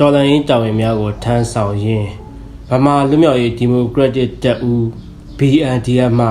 တော်လှန်ရေးတာဝန်များကိုထမ်းဆောင်ရင်းဗမာလူမျိုးရေးဒီမိုကရက်တစ်တပ်ဦး BNDF မှ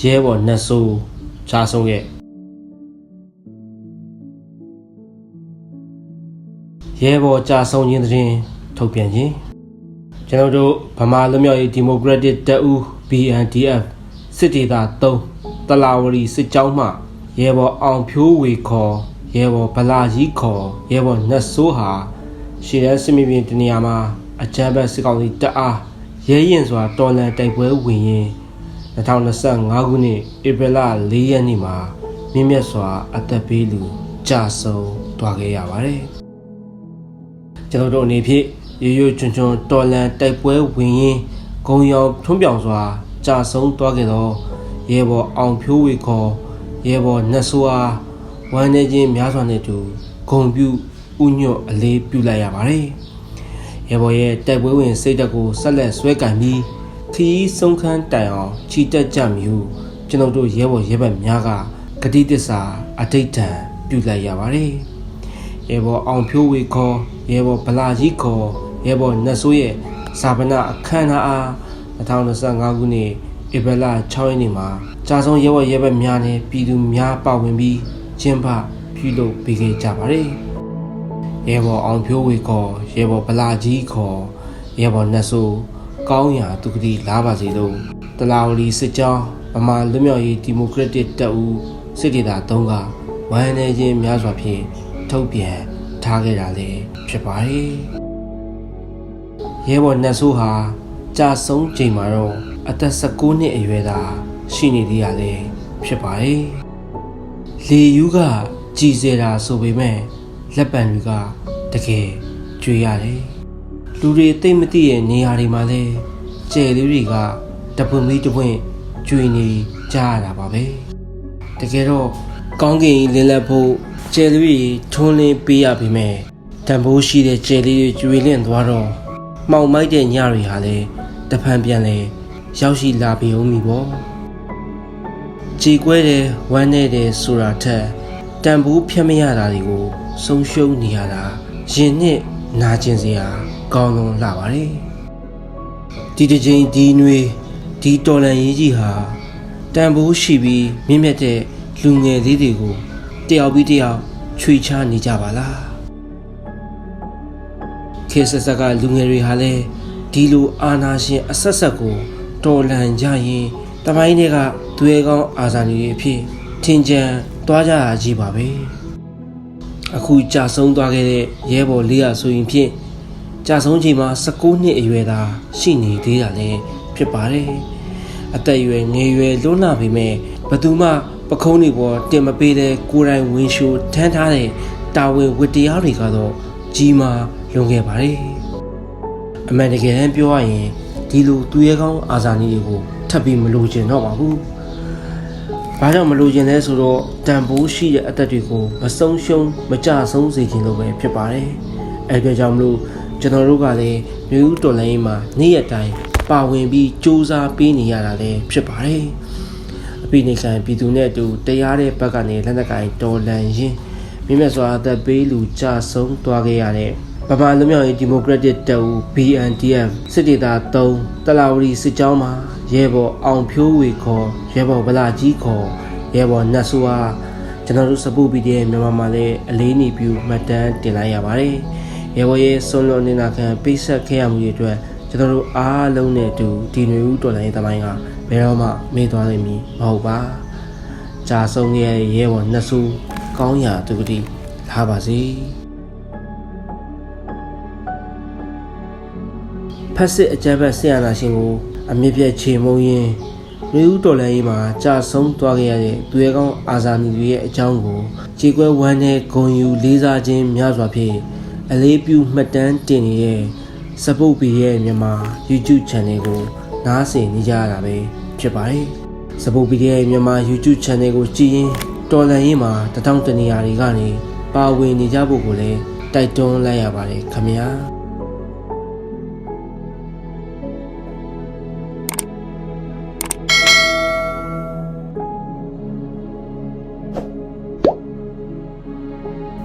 ရဲဘော်နှဆိုးချားဆုံးခဲ့ရဲဘော်ကြာဆုံးခြင်းသတင်းထုတ်ပြန်ခြင်းကျွန်တော်တို့ဗမာလူမျိုးရေးဒီမိုကရက်တစ်တပ်ဦး BNDF စစ်ဒေသ3တလာဝရီစစ်ကြောင်းမှရဲဘော်အောင်ဖြိုးဝေခေါ်ရဲဘော်ဗလာကြီးခေါ်ရဲဘော်နှဆိုးဟာ ရှေ့တန်းစစ်မြေပြင်တနေရာမှာအကြမ်းဖက်စစ်ကောင်စီတပ်အားရဲရင်စွာတော်လန်တိုက်ပွဲဝင်ရင်2025ခုနှစ်ဧပြီလ4ရက်နေ့မှာမြင့်မြတ်စွာအသက်ပေးလူကြာဆုံးသွားခဲ့ရပါတယ်။ကျွန်တော်တို့အနေဖြင့်ရိုးရိုးချွန်ချွန်တော်လန်တိုက်ပွဲဝင်ရင်ဂုံရောင်ထွန်းပြောင်စွာကြာဆုံးသွားခဲ့သောရဲဘော်အောင်ဖြိုးဝေခေါ်ရဲဘော်နတ်ဆိုးအားဝမ်းနေခြင်းများစွာနဲ့တူဂုံပြု ဥညွတ်အလေးပြုလိုက်ရပါတယ်။ရဲဘော်ရဲ့တိုက်ပွဲဝင်စိတ်ဓာတ်ကိုဆက်လက်ဆွဲကင်ပြီးခီးဆုံးခန်းတိုင်အောင်ခြိတက်ကြမျိုးကျွန်တော်တို့ရဲဘော်ရဲဘက်များကဂတိတစ္ဆာအဋိဋ္ဌံပြုလိုက်ရပါတယ်။ရဲဘော်အောင်ဖြိုးဝေခေါ်ရဲဘော်ဗလာကြီးခေါ်ရဲဘော်နတ်ဆိုးရဲ့စာပနာအခမ်းအနားအား2025ခုနှစ်ဧပြီလ6ရက်နေ့မှာကြာဆုံးရဲဘော်ရဲဘက်များနဲ့ပြည်သူများပါဝင်ပြီးကျင်းပပြုလုပ်ပေးခဲ့ကြပါတယ်။ ရဲဘော်အောင်ဖြိုးဝေခေါ်ရဲဘော်ဗလာကြီးခေါ်ရဲဘော်နတ်ဆိုးကောင်းရာသူကတိလာပါစေလို့တလာဝလီစစ်ကြောင်းဗမာလွတ်မြောက်ရေးဒီမိုကရက်တစ်တပ်ဦးစစ်ဒေသ3ကဝိုင်းနေခြင်းများစွာဖြင့်ထုတ်ပြန်ထားခဲ့တာလည်းဖြစ်ပါတယ်။ရဲဘော်နတ်ဆိုးဟာကြာဆုံးချိန်မှာတော့အသက်16နှစ်အရွယ်သာရှိနေသေးရလေဖြစ်ပါတယ်။လေယူးကကြည်စေတာဆိုပေမဲ့ လက်ပံတွေကတကယ်ကြွေရတယ်။လူတွေသိမ့်မသိရဲ့နေရာတွေမှာလဲကျယ်လေးတွေကတပွင့်မီးတပွင့်ကြွေနေကြရတာပါပဲ။တကယ်တော့ကောင်းကင်လင်းလက်ဖို့ကျယ်လေးတွေထွန်းလင်းပေးရပေမဲ့တန်ဖိုးရှိတဲ့ကျယ်လေးတွေကြွေလင့်သွားတော့မှောင်မိုက်တဲ့ညတွေဟာလည်းတဖန်ပြန်လဲရောက်ရှိလာပြီဦးမီပေါ့ကြည်ကွဲတယ်ဝမ်းနေတယ်ဆိုတာထက် တန်ဖိုးဖြတ်မရတာတွေကိုဆုံးရှုံးနေရတာရင်နှစ်နာကျင်စရာကောင်းလွန်လာပါတယ်ဒီတစ်ချိန်ဒီနွေဒီတော်လန်ရေးကြီးဟာတန်ဖိုးရှိပြီးမြင့်မြတ်တဲ့လူငယ်လေးတွေကိုတယောက်ပြီးတယောက်ချွေချနေကြပါလားခေတ်ဆက်ဆက်ကလူငယ်တွေဟာလည်းဒီလိုအာနာရှင်အဆက်ဆက်ကိုတော်လန်ကြရင်တမိုင်းတွေကသွေးကောင်းအာဇာနည်တွေအဖြစ်ထင်ကြံ သွားကြရကြီးပါပဲအခုကြာဆုံးသွားခဲ့တဲ့ရဲဘော်လေးရဆိုရင်ဖြင့်ကြာဆုံးချိန်မှာ19နှစ်အရွယ်သာရှိနေသေးတာလည်းဖြစ်ပါတယ်အသက်အရွယ်ငယ်ရွယ်လွန်းလာပေမဲ့ဘသူမှပခုံးတွေပေါ်တင်မပေးတဲ့ကိုယ်တိုင်ဝင်ရှိုးထမ်းထားတဲ့တာဝန်ဝတ္တရားတွေကတော့ကြီးမားလွန်ခဲ့ပါတယ်အမှန်တကယ်တမ်းပြောရရင်ဒီလိုသူရဲကောင်းအာဇာနည်တွေကိုထပ်ပြီးမလိုချင်တော့ပါဘူး။ ဘာကြောင့်မလိုချင်လဲဆိုတော့တန်ဖိုးရှိတဲ့အသက်တွေကိုမဆုံးရှုံးမကြဆုံးစေခြင်းလို့ပဲဖြစ်ပါတယ်။အဲဒါကြောင့်မလို့ကျွန်တော်တို့ကလည်းမျိုးဦးတော်လိုင်းမှာနေ့ရက်တိုင်းပါဝင်ပြီးစူးစမ်းပေးနေရတာလည်းဖြစ်ပါတယ်။အပိနေခံပြည်သူနဲ့အတူတရားတဲ့ဘက်ကနေလက်နက်ကင်တော်လန်ရင်းမြင့်မြတ်စွာအသက်ပေးလူကြဆုံးသွားခဲ့ရတဲ့ဗမာလူမျိုးရေးဒီမိုကရက်တစ်တပ်ဦး BNDF စစ်ဒေသ3တလာဝရီစစ်ကြောင်းမှာ ရဲဘော်အောင်ဖြိုးဝေခေါ်ရဲဘော်ဗလာကြီးခေါ်ရဲဘော်နတ်ဆူအားကျွန်တော်တို့စပူပီတဲ့မြန်မာမှာလည်းအလေးနေပြုမှတ်တမ်းတင်လိုက်ရပါတယ်။ရဲဘော်ရဲ့ဆွန်လွန်နေတာခံပိတ်ဆက်ခဲ့ရမှုတွေအတွက်ကျွန်တော်တို့အားလုံးနဲ့အတူဒီနွေဦးတော်လိုင်းသမိုင်းကဘယ်တော့မှမေ့သွားနိုင်မည်မဟုတ်ပါ။ကြာဆုံးခဲ့တဲ့ရဲဘော်နတ်ဆူကောင်းရာသူကတိလာပါစေ။ဖက်စစ်အကြမ်းဖက်ဆရာနာရှင်ကို အမြင့်ပြတ်ချေမုံရင်းလူဦးတော်လည်းမှာကြာဆုံးသွားခဲ့ရတဲ့သူရဲကောင်းအာဇာနည်တွေရဲ့အကြောင်းကိုခြေကွဲဝမ်းနဲ့ဂုံယူလေးစားခြင်းများစွာဖြင့်အလေးပြုမှတ်တမ်းတင်နေတဲ့စပုတ်ပီရဲ့မြန်မာ YouTube Channel ကိုနားဆင်နေကြရတာပဲဖြစ်ပါတယ်စပုတ်ပီရဲ့မြန်မာ YouTube Channel ကိုကြည့်ရင်တော်လန်ရေးမှာတထောင်တနေရာတွေကနေပါဝင်နေကြဖို့ကိုလည်းတိုက်တွန်းလိုက်ရပါတယ်ခင်ဗျာ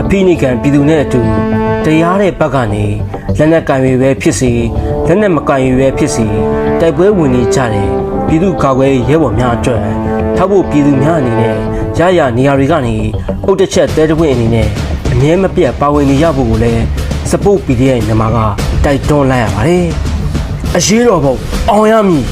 အဖိနိကန်ပြည်သူနဲ့အတူတရားတဲ့ဘက်ကနေလက်နက်ကင်ရွေပဲဖြစ်စီလက်နက်မကင်ရွေပဲဖြစ်စီတိုက်ပွဲဝင်နေကြတယ်ပြည်သူကာကွယ်ရေးရဲဘော်များအတွက်ထောက်ဖို့ပြည်သူများအနေနဲ့ရရနေရာတွေကနေအုတ်တစ်ချက်တဲတပွင့်အနေနဲ့အမြဲမပြတ်ပါဝင်နေရဖို့ကိုလည်း support PDF မြန်မာကတိုက်တွန်းလိုက်ရပါတယ်အရေးတော်ပုံအောင်ရမည်